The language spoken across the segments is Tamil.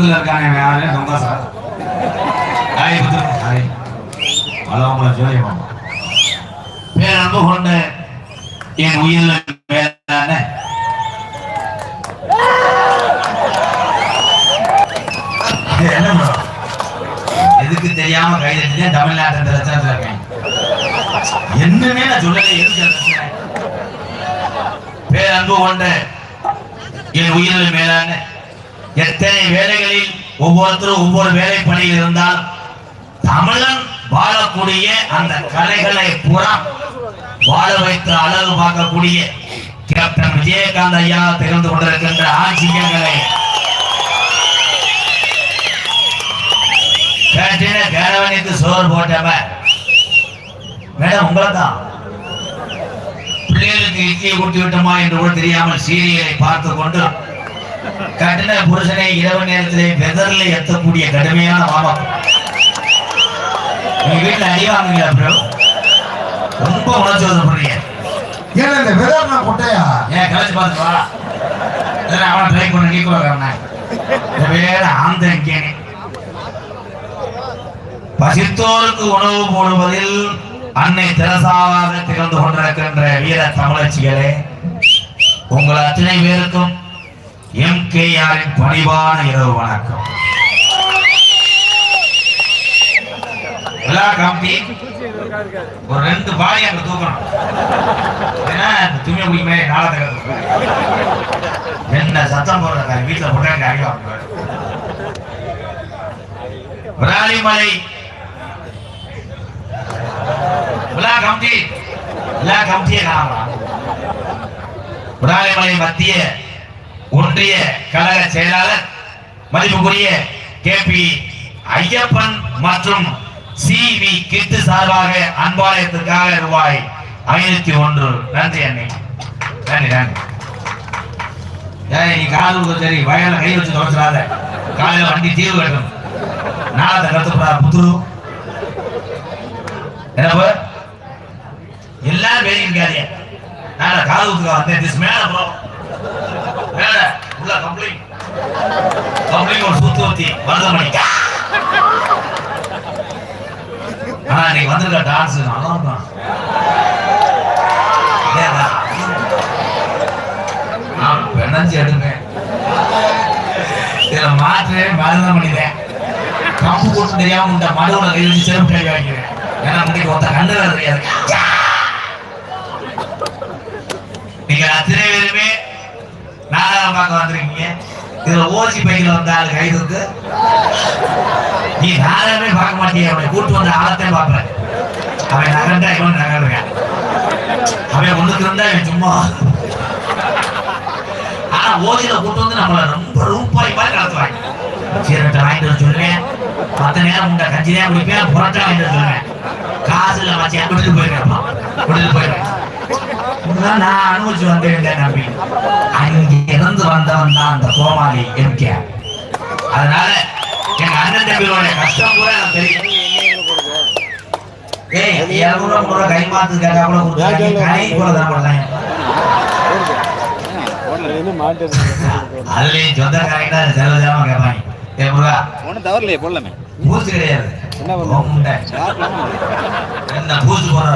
பக்கத்துல இருக்காங்க யாரு ரொம்ப சார் ஹாய் புத்து ஹாய். ஹலோ உங்களை ஜோதி மாமா பேரன்பு கொண்டு என் உயிரில் மேலான எதுக்கு தெரியாம கைது தமிழ்நாட்டு இந்த லட்சணத்துல இருக்கேன். என்னன்னே நான் சொல்லலை எதுக்கு அந்த பிரச்சனை? பேரன்பு கொண்டு என் உயிரில் மேலான எத்தனை வேலைகளில் ஒவ்வொருத்தரும் ஒவ்வொரு வேலை பணியில் இருந்தால் தமிழன் வாழக்கூடிய அந்த கலைகளை புறா வாழ வைத்து அழகு பார்க்கக்கூடிய கேப்டன் விஜயகாந்த் ஐயா திறந்து கொண்டிருக்கின்ற ஆட்சியங்களை கேட்டின கேரவனுக்கு சோறு போட்டவன் மேடம் உங்களை தான் பிள்ளைகளுக்கு இட்லியை ஊட்டி விட்டோமா என்று கூட தெரியாமல் சீரியலை பார்த்து கொண்டு கட்டின புருஷனை இரவு நேரத்திலே வெதர்ல எத்தக்கூடிய கடுமையான மாமம் உங்க வீட்டுல அடி வாங்குவீங்களா ப்ரோ ரொம்ப உணர்ச்சி வசப்படுறீங்க இந்த விதம் நான் கொட்டையா? ஏன் கலைச்சு பார்த்து வா அவனை ட்ரை பண்ண நீ கூட வேற ஆந்த இங்கேனே. பசித்தோருக்கு உணவு போடுவதில் அன்னை தெரசாவாக திகழ்ந்து கொண்டிருக்கின்ற வீர தமிழச்சிகளே உங்கள் அத்தனை பேருக்கும் எம் கே ஆரின் பணிவான இரவு வணக்கம். விழா கமிட்டி ஒரு ரெண்டு பாடி அங்க தூக்கணும். ஏன்னா துணி குடிக்குமே நாளை என்ன சத்தம் போடுற வீட்டுல போட்டாங்க அடிவாங்க விராலிமலை விழா கமிட்டி விழா கமிட்டியை காணலாம். விராலிமலை மத்திய ஒன்றிய கழக செயலாளர் மதிப்புக்குரிய கே பி ஐயப்பன் மற்றும் சி வி கிட்டு சார்பாக அன்பாலயத்திற்காக ரூபாய் ஐநூத்தி ஒன்று. நன்றி அண்ணே. நன்றி நன்றி. நீ காது சரி வயல கை வச்சு தொடச்சிடாத காலையில் வண்டி தீர்வு கட்டணும். நாளத்தை கத்துப்படா புத்துரு. என்ன எல்லாரும் பேசியிருக்காதே நான் காது ஊத்துக்க வந்தேன் திஸ் மேல ப்ரோ மேல உள்ள கம்ப்ளைண்ட் கம்ப்ளைண்ட் ஒரு சுத்து ஊத்தி மருதமணி ஆனா நீ வந்திருக்க டான்ஸ் நல்லா இருக்கும் நான் பிணைஞ்சு எடுப்பேன். இதுல மாற்று மருதமணிதான் கம்பு போட்டு தெரியாம இந்த மடுவுல கை வச்சு செருப்பு கை வைக்கிறேன். ஏன்னா இன்னைக்கு ஒருத்த கண்ணு தெரியாது. நீங்க அத்தனை பேருமே நாடகம் பார்க்க வந்திருக்கீங்க இதுல ஓசி பையில வந்த ஆளு கைதுக்கு நீ நாடகமே பார்க்க மாட்டீங்க அவனை கூட்டு வந்த ஆளத்தையும் பார்ப்பேன். அவன் நகர்ந்தா இவன் நகர்றான். அவன் ஒண்ணுக்கு இருந்தா இவன் சும்மா. ஆனா ஓசியில கூட்டு வந்து நம்மள ரொம்ப ரூபாய் மாதிரி நடத்துவாங்க. சீரட்டை வாங்கிட்டு வர சொல்லுவேன் மத்த நேரம் உண்ட கஞ்சி நேரம் குடிப்பேன் புரட்டா வாங்கிட்டு வர சொல்லுவேன் காசு இல்ல மச்சியா போயிருக்கேன் விட்டுட்டு போயிருக்கேன். இதெல்லாம் நான் அனுபவிச்சு வந்தேன் நம்பி? அங்க இருந்து வந்தவன் தான் அந்த கோமாளி எம்கே அதனால எங்க அண்ணன் தம்பியோட கஷ்டம் கூட எனக்கு தெரியும் ஏய் இருநூறு முறை கை மாத்து கேட்டா கூட கொடுத்தாங்க கை கூட தான் போடுறாங்க அதுலயும் சொந்தக்காரங்க செலவு கேட்பாங்க ஏ முருகா ஒன்றும் தவறலையே போடலாமே பூசு கிடையாது. என்ன பூசு போற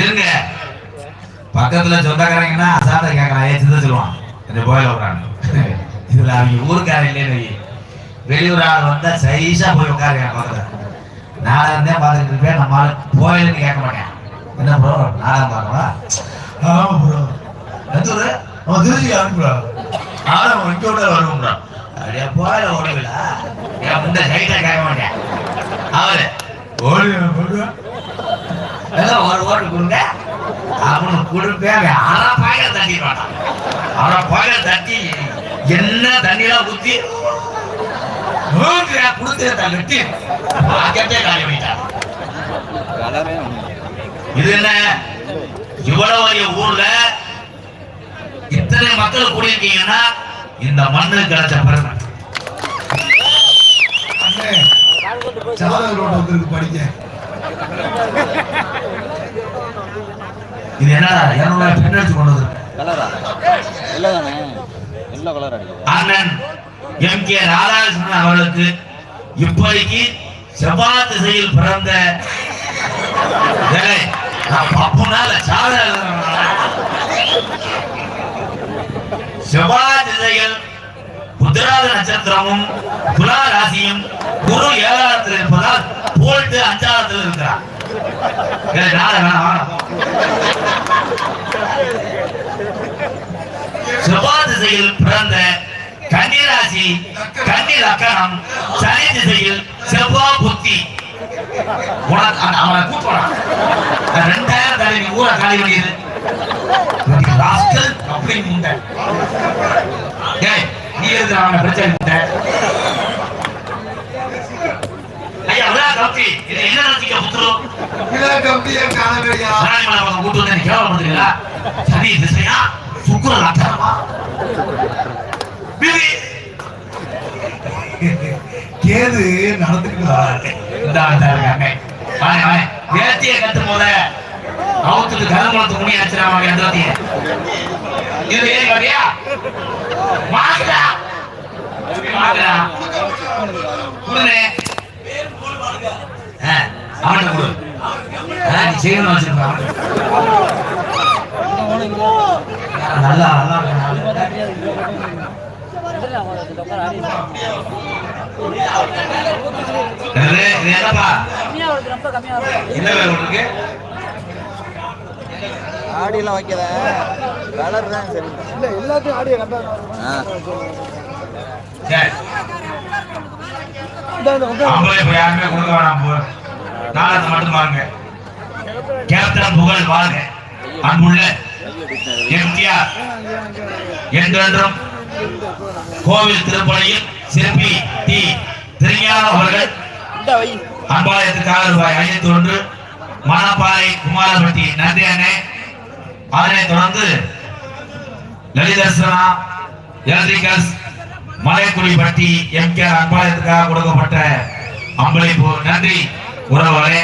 இருங்க. பக்கத்துல சொந்தக்காரங்கன்னா அசாத கேட்கலாம். ஏன் சித்த சொல்லுவான். இந்த கோயில விடுறாங்க இதுல அவங்க ஊருக்காரன் இல்லைன்னு வெளியூர் ஆள் வந்தா சைஸா போய் உட்காருங்க பக்கத்துல. நாடகம் இருந்தே பார்த்துட்டு இருப்பேன். நம்ம ஆளு கோயிலுன்னு கேட்க மாட்டேன். என்ன ப்ரோ நாலாம் பார்க்கவா? ஆமா ப்ரோ எந்த அவன் திருச்சி அனுப்புறா நாடகம் இங்க விட வருவோம் ப்ரோ அப்படியே போயில ஓடுவில என் முண்டை சைட்டா கேட்க மாட்டேன். அவரு ஓடி எல்லாம் ஏதோ ஒரு ஓட்டு கொடுங்க அவனு கொடுப்பேன் அரை பாயில தட்டி மாட்டான் அரை பாயில தட்டி என்ன தண்ணியெல்லாம் ஊத்தி கொடுத்து தள்ளி பாக்கெட்டே காலி பண்ணிட்டான். எல்லாமே இது என்ன? இவ்வளவு பெரிய ஊர்ல இத்தனை மக்கள் கூடியிருக்கீங்கன்னா இந்த மண்ணு கிடைச்ச பெருமை. அண்ணே சாதக ரோட் வந்திருக்கு படிக்க இது என்னடா? இருநூறு பின்னடிச்சு கொண்டு வந்து கலரா? இல்லை தானே எல்லோ கலர் அடிக்குது. அண்ணன் எம். கே. ராதாகிருஷ்ணன் அவர்களுக்கு இப்படிக்கு செவ்வாய் திசையில் பிறந்த பப்புனால? செவ்வாய் திசையில் புத்திராத நட்சத்திரமும் துலா ராசியும் குரு ஏழாயிரத்தில் இருப்பதால் போல்ட்டு அஞ்சாயிரத்தில் இருக்கிறான் செவ்வாய் திசையில் பிறந்த கன்னிராசி கன்னி லக்கணம் சனி திசையில் செவ்வா புத்தி. அவனை கூப்பிடலாம். ரெண்டாயிரம் தலைவி நீ ஊரை காலி பண்ணியது அப்படி முண்டை. நீ இருக்கிற அவனை பிரச்சனை முண்டை? கம்பி இது என்ன நினைச்சிக்க புத்துரும் விழா கம்பியை பக்கம் கூட்டு வந்து நீ கேவலப்படுறீங்களா சனி திசையா சுக்குர லக்கணமா பிரி கேது வாங்க வேத்திய கட்டும் போத அவுத்துட்டு கருமலத்து முனி அடிச்சிடாம எந்திரத்திய இது ஏன் வரியா மாக்குடா குடுனே அவன்கிட்ட கொடு. நீ செய்யணும் வச்சிருப்பா. நல்லா நல்லா என்னப்பா? என்ன வேலை ஆடியெல்லாம் வைக்கல. கலர் தான் சரி. இல்ல எல்லாத்தையும் ஆடியோ கம்பேர் ஆ. சரி. யாருமே கொடுக்க வேணாம் போ நாளத்தை மட்டும் வாங்க கேப்டன் புகழ் வாங்க அன்புள்ள எம்ஜிஆர். என்றென்றும் கோவில் திருப்பணியில் சிற்பி டி. திருஞான அவர்கள் அன்பாலயத்துக்காக ரூபாய் ஐநூத்தி ஒன்று மணப்பாறை குமாரபட்டி நன்றி அண்ணே. அதனைத் தொடர்ந்து Lalitharsana electricals Malaikudipatti M K அன்பாலயத்துக்காக கொடுக்கப்பட்ட அம்பளிப்பு நன்றி. உறவுகளே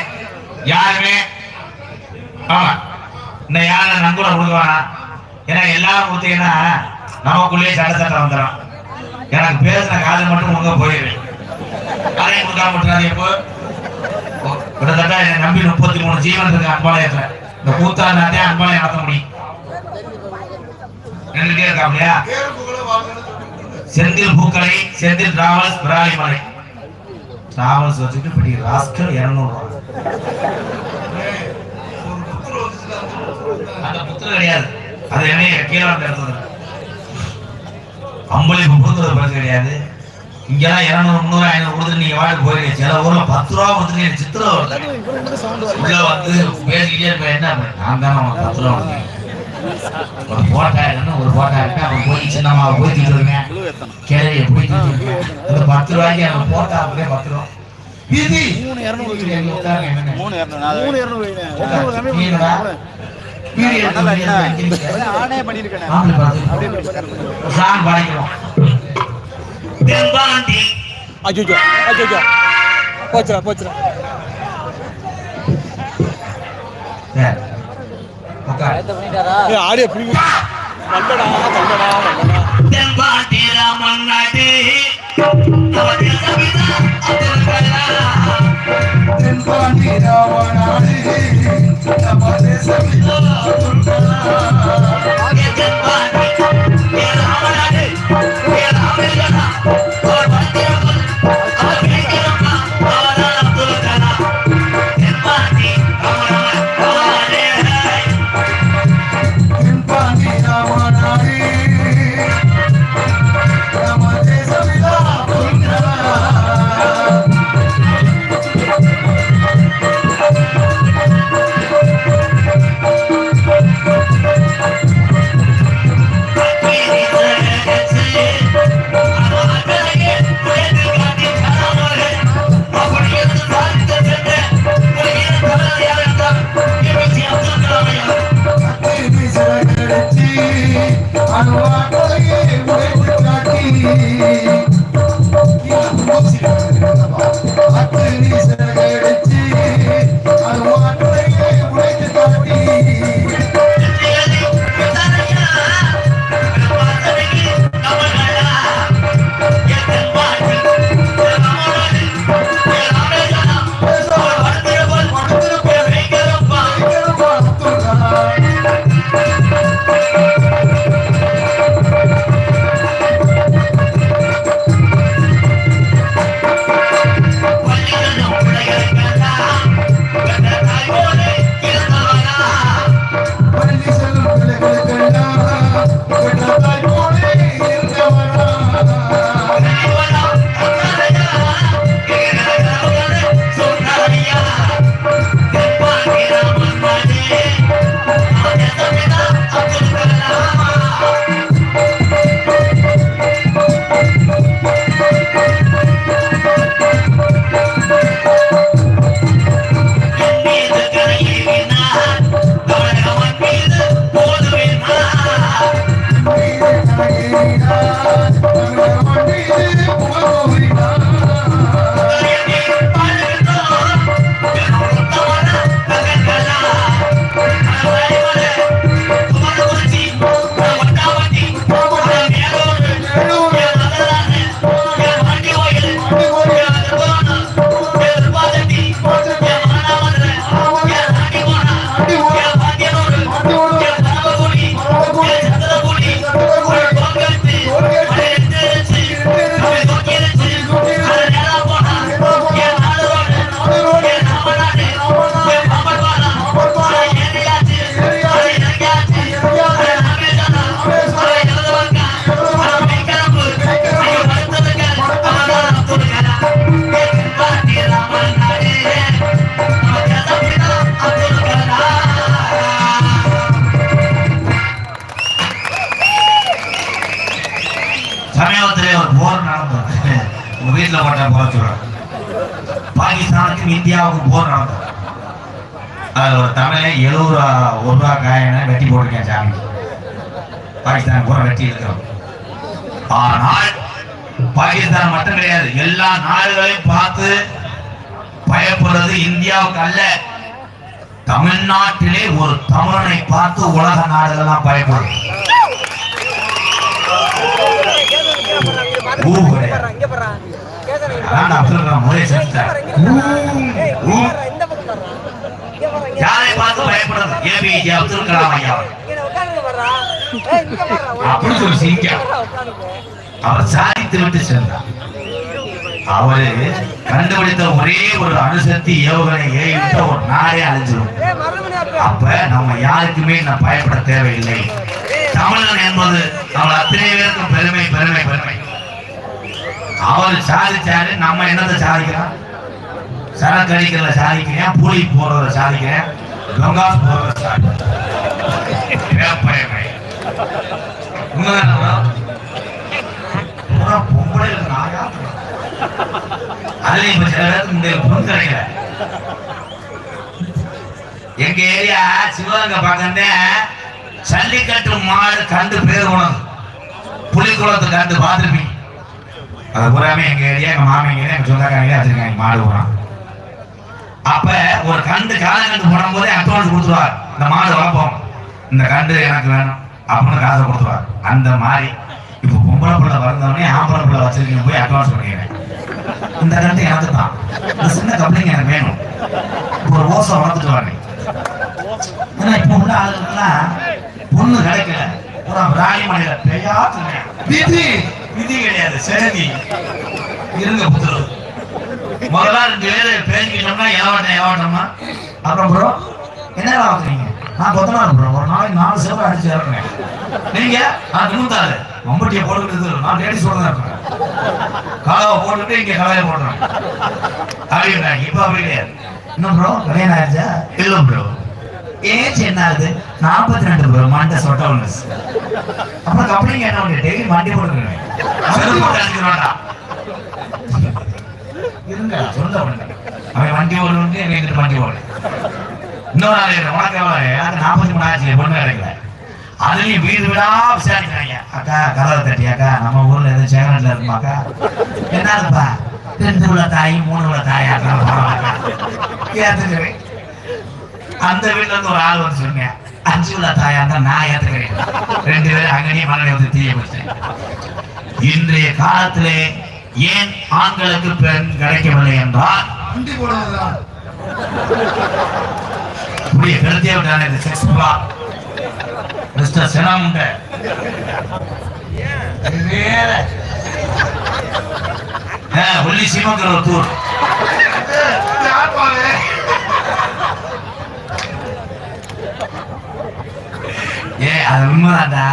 யாருமே ஆமா இந்த யாரை நங்கூட கொடுக்க வேணாம். ஏன்னா எல்லாரும் கொடுத்தீங்கன்னா நமக்குள்ளேயே சட்டத்தட்ட வந்துடும். எனக்கு பேசின காது மட்டும் உங்க போயிடுவேன் அதையும் கொடுக்காம விட்டுறாரு இப்போ. கிட்டத்தட்ட என்னை நம்பி முப்பத்தி மூணு ஜீவன் இருக்கு அன்பாலயத்துல இந்த கூத்தாண்டாட்டே அன்பாலயம் நடத்த முடியும். நின்றுட்டே இருக்கா இல்லையா? செந்தில் பூக்கலை செந்தில் டிராவல்ஸ் விராலிமலை. டிராவல்ஸ் வச்சுட்டு பெரிய ராஸ்கல் இரநூறுவா அந்த புத்தகம் கிடையாது. அது என்ன கீழே வந்து எடுத்தது அம்பளிப்பு கொடுக்கறது கிடையாது. இங்கெல்லாம் இருநூறு முந்நூறு ஐநூறு கொடுத்து நீங்க வாழ்க்கை போயிருக்க சில ஊர்ல பத்து ரூபா கொடுத்துட்டு எனக்கு சித்திரம் உள்ள வந்து பேசிக்கிட்டே இருப்பேன். என்ன நான் தானே பத்து ரூபா கொடுத்தேன். ஒரு போட்டா இருக்குன்னு ஒரு போட்டா இருக்கு. அவன் போய் சின்னம்மா போய் திட்டுருங்க கிளைய போய் திட்டுருங்க அந்த பத்து ரூபாய்க்கு அவன் போட்டா அப்படியே பத்து ரூபா. வீதி மூணு இரநூறு? மூணு இரநூறு மூணு இரநூறு போச்சுடா போச்சுடா. சரி. உட்காரு. ஏ ஆடியோ இந்தியாவுக்கு இந்தியாவுக்கும் போர் நடந்தது அது ஒரு தமிழை எழுபது ரூபா ஒரு ரூபா காயனை வெட்டி போட்டிருக்கேன் சாமி. பாகிஸ்தான் பூரா வெட்டி இருக்கிறோம் ஆனால் பாகிஸ்தான் மட்டும் கிடையாது. எல்லா நாடுகளையும் பார்த்து பயப்படுறது இந்தியாவுக்கு அல்ல. தமிழ்நாட்டிலே ஒரு தமிழனை பார்த்து உலக நாடுகள்லாம் பயப்படும் ஊ கிடையாது. அதான் அப்துல் செஞ்சுட்டார் ஊ. யாரை பார்த்து பயப்படுறது ஏபிஜே அப்துல் கலாம் ஐயா. அப்படி ஒரு சிங்கம் அவர் சாதித்து விட்டு சென்றார். அவரு கண்டுபிடித்த ஒரே ஒரு அணுசக்தி ஏவுகணை ஏவிட்ட ஒரு நாடே அழிஞ்சிடும் அப்ப. நம்ம யாருக்குமே நான் பயப்பட தேவையில்லை. தமிழன் என்பது நம்ம அத்தனை பேருக்கும் பெருமை பெருமை பெருமை. அவர் சாதிச்சாரு நம்ம என்னத்தை சாதிக்கிறோம்? சரக்கு அடிக்கிறத சாதிக்கிறேன் பூலி போறத சாதிக்கிறேன் கங்காஸ் போறத சாதிக்கிறேன். வேப்பயமை. நாயா? அதுலயும் இப்ப சில பேருக்கு முந்தைய பொண்ணு கிடைக்கல. எங்க ஏரியா சிவகங்கை பக்கம்தே ஜல்லிக்கட்டு மாடு கண்டு பேர் உணவு புலிக்குளத்து கண்டு பார்த்துருப்பீங்க. அது பூராமே எங்க ஏரியா எங்க மாமிங்க எங்க சொந்தக்காரங்க வச்சிருக்காங்க. மாடு பூரா. அப்ப ஒரு கண்டு காலை கண்டு போடும் போதே அட்வான்ஸ் கொடுத்துருவார். இந்த மாடு வளர்ப்போம். இந்த கண்டு எனக்கு வேணும். அப்படின்னு காசை கொடுத்துருவார். அந்த மாதிரி இப்போ பொம்பளை பிள்ளை வளர்ந்தவொடனே ஆம்பளை பிள்ளை வச்சிருக்கீங்க போய் அட்வான்ஸ் பண்ணிக்கிறேன் இந்த கண்டு எனக்கு தான் இந்த சின்ன கம்பெனிங்க எனக்கு வேணும். ஒரு ஓசை வளர்த்துட்டு வரேன். ஏன்னா இப்போ உள்ள ஆளுங்கெல்லாம் பொண்ணு கிடைக்கல. பூரா பிராணி மலையில பெய்யாத்துங்க விதி விதி கிடையாது சேதி. இருங்க புத்தர். முதல்ல ரெண்டு பேரு பேசிக்கிட்டோம்னா ஏவாட்டம் ஏவாட்டமா அப்புறம் ப்ரோ என்ன ஆகுறீங்க நான் கொத்தனார் ப்ரோ ஒரு நாளைக்கு நாலு சேவை அடிச்சு இறக்குறேன். நீங்க நான் நிமித்தாரு மம்பட்டியை போட்டுக்கிட்டு நான் லேடிஸ் தான் இருக்கேன் காலாவை போட்டுட்டு இங்க கலையை போடுறேன். அப்படின்றாங்க இப்ப அப்படி கிடையாது. இன்னும் ப்ரோ கல்யாணம் ஆயிடுச்சா? இல்லை ப்ரோ ஏஜ் என்ன ஆகுது நாற்பத்தி ரெண்டு பிரம்மாண்ட மண்டை சொட்ட அப்புறம் கம்பெனி என்ன டெய்லி மண்டி போட்டுக்கிறேன் இருங்க சொல்லுங்க அவன் வண்டி ஓடுன்னு எங்கிட்ட வண்டி ஓடு இன்னொரு ஆள் உனக்கு எவ்வளவு? நாற்பத்தி மூணு ஆச்சு? பொண்ணு கிடைக்கல அதுலயும் வீடு வீடா விசாரிக்கிறாங்க. அக்கா கதவை தட்டி அக்கா நம்ம ஊர்ல எதுவும் சேகரன்ல இருக்குமாக்கா? என்னதுப்பா ரெண்டு உள்ள தாய் மூணு உள்ள தாயா ஏத்துக்கிறேன் அந்த வீட்டுல இருந்து ஒரு ஆள் வந்து சொன்னேன் அஞ்சு உள்ள தாயா இருந்தா நான் ஏத்துக்கிறேன். ரெண்டு பேரும் அங்கனே மகனை வந்து தீய வச்சேன் இன்றைய காலத்திலே ஏன் ஆண்களுக்கு பெண் கிடைக்கவில்லை என்றால் வண்டி போடுவதுதான் புரிய விட்டான இந்த செக்ஸ் புலா மிஸ்டர் செனாமுண்ட வேற ஒல்லி சீமங்கிற ஒரு தூர் யார் பாரு ஏ அது உண்மைதான்டா.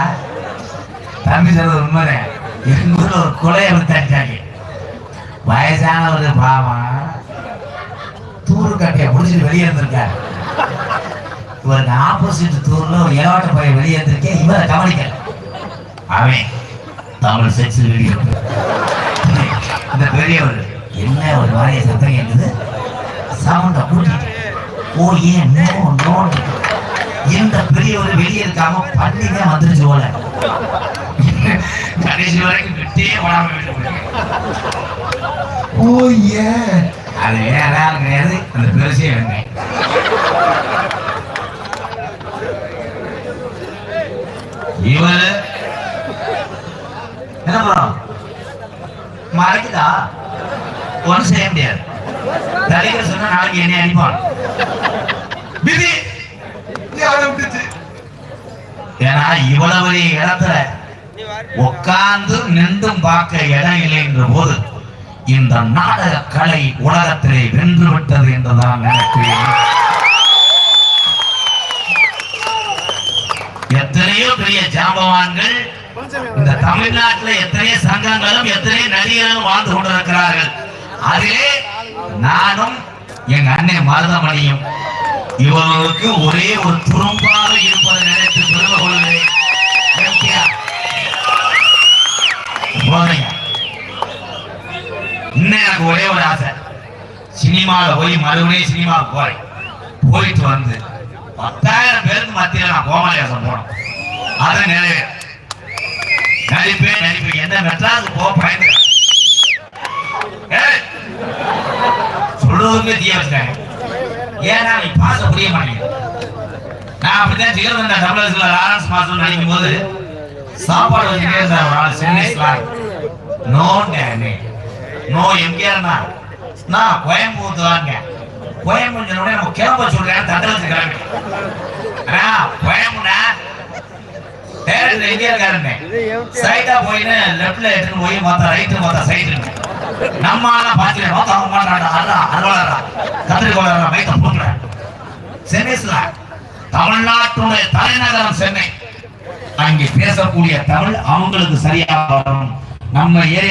தம்பி சொல்றது உண்மைதான். எங்க ஊர்ல ஒரு கொலையை விட்டாங்க வயசான ஒரு பாவம். தூரு கட்டையை பிடிச்சிட்டு வெளியே இருந்திருக்காரு இவருக்கு ஆப்போசிட் தூர்ல ஒரு ஏவாட்ட பையன் வெளியே இருந்திருக்கேன் இவரை கவனிக்கல. அவன் தமிழ் செக்ஸ் வெளியே அந்த பெரியவர் என்ன ஒரு மாதிரி சத்தம் கேட்டது? சவுண்டை கூட்டிட்டு ஓ ஏன் நோ நோன்னு. இந்த பெரியவர் வெளியே இருக்காம பண்ணிங்க வந்துருச்சு போல. கடைசி வரைக்கும் விட்டே வராம ஓ ஏ அது வேற ஆள் கிடையாது. அந்த பெருசே வேணும் இவரு என்ன பண்றோம் மறைக்குதா? ஒன்றும் செய்ய முடியாது. தலைவர் சொன்னா நாளைக்கு என்னை அடிப்பான். விதி ஏன்னா இவ்வளவு இடத்துல உட்கார்ந்து நின்றும் பார்க்க இடம் இல்லை என்ற போது இந்த நாடக கலை உலகத்திலே வென்று விட்டது என்றுதான் நினைக்கிறேன். எத்தனையோ பெரிய ஜாம்பவான்கள் இந்த தமிழ்நாட்டில் எத்தனையோ சங்கங்களும் எத்தனையோ நடிகர்களும் வாழ்ந்து கொண்டிருக்கிறார்கள். அதிலே நானும் எங்க அண்ணன் மருதமணியும் இவர்களுக்கு ஒரே ஒரு துரும்பாக இருப்பதை நினைத்து பெருமை கொள்கிறேன் இன்னும் எனக்கு ஒரே ஒரு ஆசை. சினிமாவில் போய் மறுபடியும் சினிமாவுக்கு போறேன். போயிட்டு வந்து பத்தாயிரம் பேருக்கு மத்தியில் நான் கோமாளியாசம் போனோம் அது நிறைவேறு நடிப்பேன் நடிப்பேன் எந்த மெட்ராஸுக்கு போக பயந்து சொல்றதுமே தீயா வச்சுட்டாங்க ஏன்னா நீ பாச புரிய மாட்டேங்குது. நான் அப்படித்தான் ஜிகர்தண்டா தமிழகத்தில் லாரன்ஸ் மாசம் நினைக்கும் போது சாப்பாடு வச்சுட்டே இருந்தார் ஒரு ஆள் சென்னை ஸ்லாங் நோ டேனே நோ எம்கேஆர்னா நான் கோயம்புத்தூர் தாங்க கோயம்புத்தூர் நம்ம கிளம்ப சொல்றேன் தண்டலத்துக்கு கிளம்பி கோயம்புனா டேரக்டர் இருக்காருன்னு சைடா போயின்னு லெஃப்ட்ல எடுத்துட்டு போய் மொத்த ரைட்டு மொத்த சைடு நம்ம ஆளா பாத்துட்டு மொத்த அவன் பண்றாடா அறா அறுவலரா கத்திரிக்கோளரா மைத்த போட்டுறேன். சென்னைஸ்ல தமிழ்நாட்டுடைய தலைநகரம் சென்னை. அங்கே பேசக்கூடிய தமிழ் அவங்களுக்கு சரியா வரும். நம்ம ஏரியா